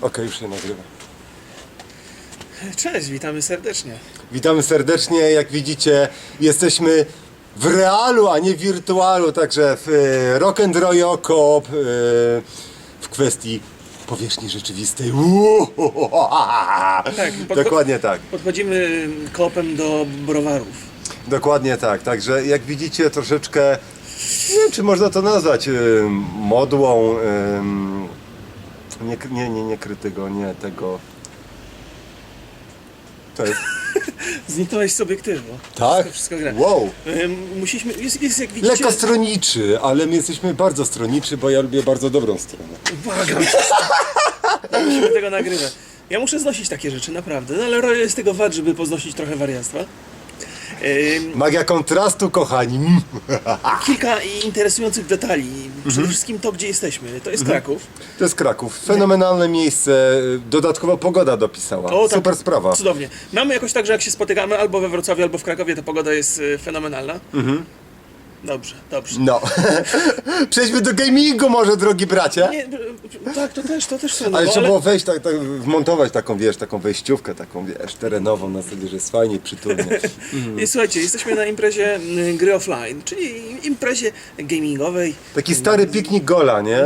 Okej, już się nagrywa. Cześć, witamy serdecznie. Witamy serdecznie. Jak widzicie, jesteśmy w realu, a nie wirtualu, także w e, Rock and Coop e, w kwestii powierzchni rzeczywistej. Tak, podcho- Dokładnie tak. Podchodzimy kopem do browarów. Dokładnie tak. Także jak widzicie, troszeczkę nie wiem, czy można to nazwać e, modłą. Nie, nie, nie, nie krytygo, nie tego. To jest. Zniknąłeś z obiektywu. Tak? Wszystko, wszystko gra. Wow. Ym, Musiliśmy, jest, jest jak widzicie... Lekko stroniczy, ale my jesteśmy bardzo stroniczy, bo ja lubię bardzo dobrą stronę. Błagam cię. Nie musimy tego nagrywać. Ja muszę znosić takie rzeczy, naprawdę. No ale Roy jest tego wad, żeby poznosić trochę wariactwa. Magia kontrastu, kochani. Mm. kilka interesujących detali. Mhm. Przede wszystkim to, gdzie jesteśmy. To jest Kraków. To jest Kraków. Fenomenalne miejsce. Dodatkowo pogoda dopisała. O, tak. Super sprawa. Cudownie. Mamy jakoś tak, że jak się spotykamy albo we Wrocławiu, albo w Krakowie, to pogoda jest y, fenomenalna. Mhm. Dobrze, dobrze. No. Przejdźmy do gamingu może, drogi bracie. Nie, tak, to też, to też są. Ale no, trzeba było wejść, tak, tak, wmontować taką, wiesz, taką wejściówkę, taką, wiesz, terenową na zasadzie, że jest fajnie, przytulnie. I Słuchajcie, jesteśmy na imprezie y, gry offline, czyli imprezie gamingowej. Taki stary piknik gola, nie?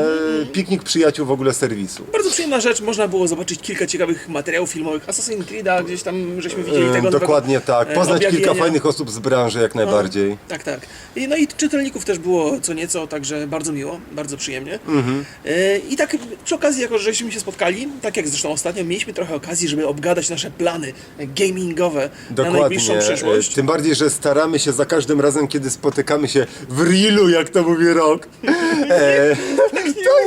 Piknik przyjaciół w ogóle serwisu. Bardzo przyjemna rzecz, można było zobaczyć kilka ciekawych materiałów filmowych. Assassin's Creed'a gdzieś tam żeśmy widzieli tego Ehm, nowego, Dokładnie tak. e, Poznać kilka objawienia. fajnych osób z branży jak najbardziej. Tak, tak. I, no i czytelników też było co nieco, także bardzo miło, bardzo przyjemnie. Mhm. E, I tak przy okazji, jako żeśmy się spotkali, tak jak zresztą ostatnio, mieliśmy trochę okazji, żeby obgadać nasze plany gamingowe na Dokładnie. najbliższą przyszłość. E, Tym bardziej, że staramy się za każdym razem, kiedy spotykamy się w reelu, jak to mówi Rok. E,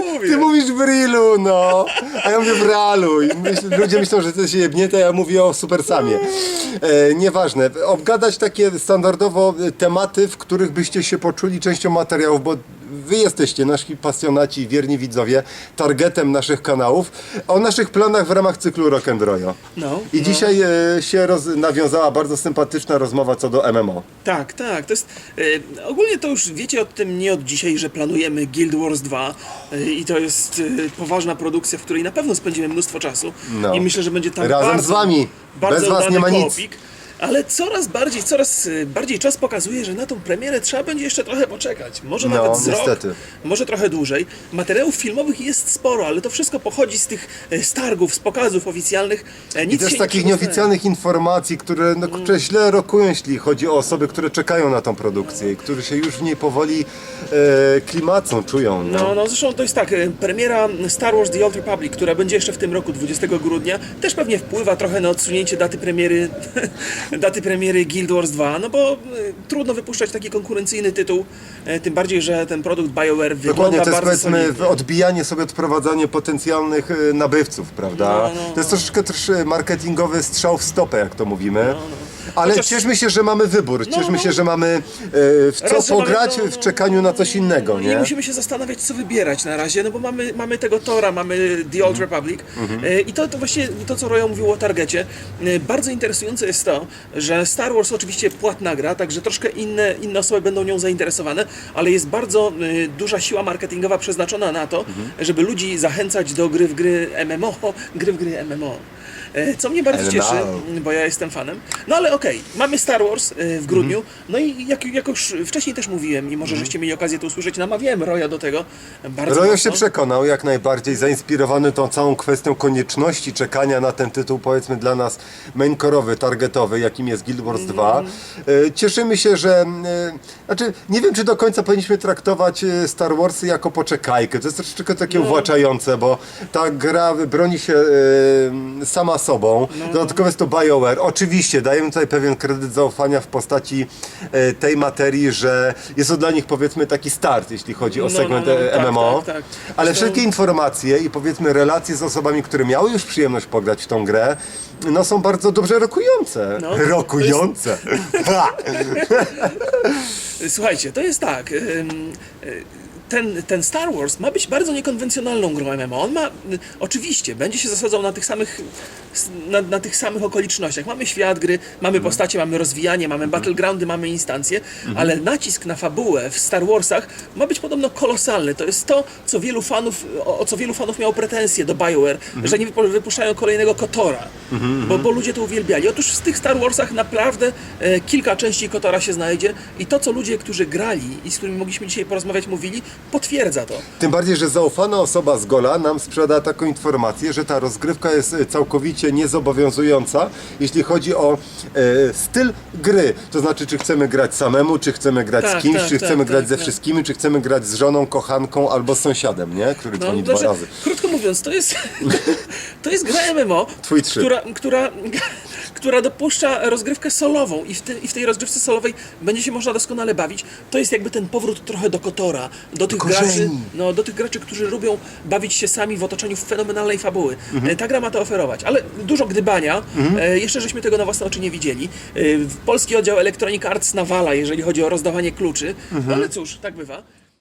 nie mówię. ty mówisz w reelu, no. A ja mówię w realu. I myśl, ludzie myślą, że to się jebnięte, ja mówię o super samie. E, nieważne. Obgadać takie standardowo tematy, w których byście się poczuli częścią materiałów, bo Wy jesteście nasi pasjonaci, wierni widzowie, targetem naszych kanałów, o naszych planach w ramach cyklu Rock and. No, I no. dzisiaj e, się roz, nawiązała bardzo sympatyczna rozmowa co do MMO. Tak, tak. To jest, e, ogólnie to już wiecie o tym nie od dzisiaj, że planujemy Guild Wars 2 e, i to jest e, poważna produkcja, w której na pewno spędzimy mnóstwo czasu No. i myślę, że będzie tam Razem bardzo, z wami. bardzo Bez was udany nie ma nic. koopik. Ale coraz bardziej, coraz e, bardziej czas pokazuje, że na tą premierę trzeba będzie jeszcze trochę poczekać. Może No, nawet z rok, może trochę dłużej. Materiałów filmowych jest sporo, ale to wszystko pochodzi z tych e, z targów, z pokazów oficjalnych. E, I Nic też się takich nie nieoficjalnych informacji, które no, kurczę, źle rokują, jeśli chodzi o osoby, które czekają na tą produkcję i które się już w niej powoli e, klimacą czują. No. No, no zresztą to jest tak, e, premiera Star Wars The Old Republic, która będzie jeszcze w tym roku, 20 grudnia, też pewnie wpływa trochę na odsunięcie daty premiery, daty premiery Guild Wars 2, no bo e, trudno wypuszczać taki konkurencyjny tytuł, e, tym bardziej, że ten produkt BioWare Dokładnie, wygląda to jest bardzo powiedzmy solidnie. odbijanie sobie, odprowadzanie potencjalnych e, nabywców, prawda? No, no, To jest troszeczkę też e, marketingowy strzał w stopę, jak to mówimy. Ale No, Chociaż- cieszmy się, że mamy wybór, cieszmy no. się, że mamy e, w co Raz, że mamy pograć to- w czekaniu na coś innego, No, nie? Nie musimy się zastanawiać, co wybierać na razie, no bo mamy, mamy tego Tora, mamy The Old Mhm. Republic E, i to, to właśnie to, co Roya mówił o targecie. E, Bardzo interesujące jest to, że Star Wars oczywiście płatna gra, także troszkę inne, inne osoby będą nią zainteresowane, ale jest bardzo e, duża siła marketingowa przeznaczona na to, Mhm. żeby ludzi zachęcać do gry w gry MMO, gry w gry MMO. E, Co mnie bardzo cieszy, bo ja jestem fanem. No ale okej, mamy Star Wars e, w grudniu, no i jak, jak już wcześniej też mówiłem i może żeście mieli okazję to usłyszeć, namawiałem Roya do tego bardzo Rojo mocno. się przekonał jak najbardziej, zainspirowany tą całą kwestią konieczności czekania na ten tytuł, powiedzmy dla nas maincore'owy, targetowy, jakim jest Guild Wars 2. E, Cieszymy się, że... e, Znaczy, nie wiem, czy do końca powinniśmy traktować e, Star Warsy jako poczekajkę. To jest troszeczkę takie uwłaczające, bo ta gra broni się e, sama sobą. Dodatkowo jest to BioWare. Oczywiście, dajemy tutaj pewien kredyt zaufania w postaci e, tej materii, że jest to dla nich, powiedzmy, taki start, jeśli chodzi o No, segment no, no, e, tak, MMO. tak, tak. Ale Zresztą- wszelkie informacje i powiedzmy relacje z osobami, które miały już przyjemność pograć w tą grę, no są bardzo dobrze rokujące. No, rokujące. Ha! Słuchajcie, to jest tak. ym, y, ten, ten Star Wars ma być bardzo niekonwencjonalną grą MMO. On ma, y, oczywiście, będzie się zasadzał na tych samych, na, na tych samych okolicznościach. Mamy świat gry, mamy postacie, mamy rozwijanie, mamy battlegroundy, mamy instancje, ale nacisk na fabułę w Star Warsach ma być podobno kolosalny. To jest to, co wielu fanów, o, o co wielu fanów miało pretensje do BioWare, że nie wypu- wypuszczają kolejnego Kotora, bo, bo ludzie to uwielbiali. Otóż w tych Star Warsach naprawdę e, kilka części Kotora się znajdzie i to, co ludzie, którzy grali i z którymi mogliśmy dzisiaj porozmawiać, mówili, potwierdza to. Tym bardziej, że zaufana osoba z Gola nam sprzeda taką informację, że ta rozgrywka jest e, całkowicie niezobowiązująca, jeśli chodzi o e, styl gry. To znaczy, czy chcemy grać samemu, czy chcemy grać Tak, z kimś, tak, czy tak, chcemy tak, grać ze tak. wszystkimi, czy chcemy grać z żoną, kochanką albo z sąsiadem, nie? Który dzwoni dwa znaczy, razy. Krótko mówiąc, to jest, to jest gra MMO, Twój trzy. która, która, która dopuszcza rozgrywkę solową i w, ty, i w tej rozgrywce solowej będzie się można doskonale bawić. To jest jakby ten powrót trochę do Kotora, do tych, korzeni. graczy, no, do tych graczy, którzy lubią bawić się sami w otoczeniu fenomenalnej fabuły. Mhm. E, Ta gra ma to oferować, ale dużo gdybania. E, Jeszcze żeśmy tego na własne oczy nie widzieli. E, Polski oddział Electronic Arts nawala, jeżeli chodzi o rozdawanie kluczy, Mhm. no ale cóż, tak bywa.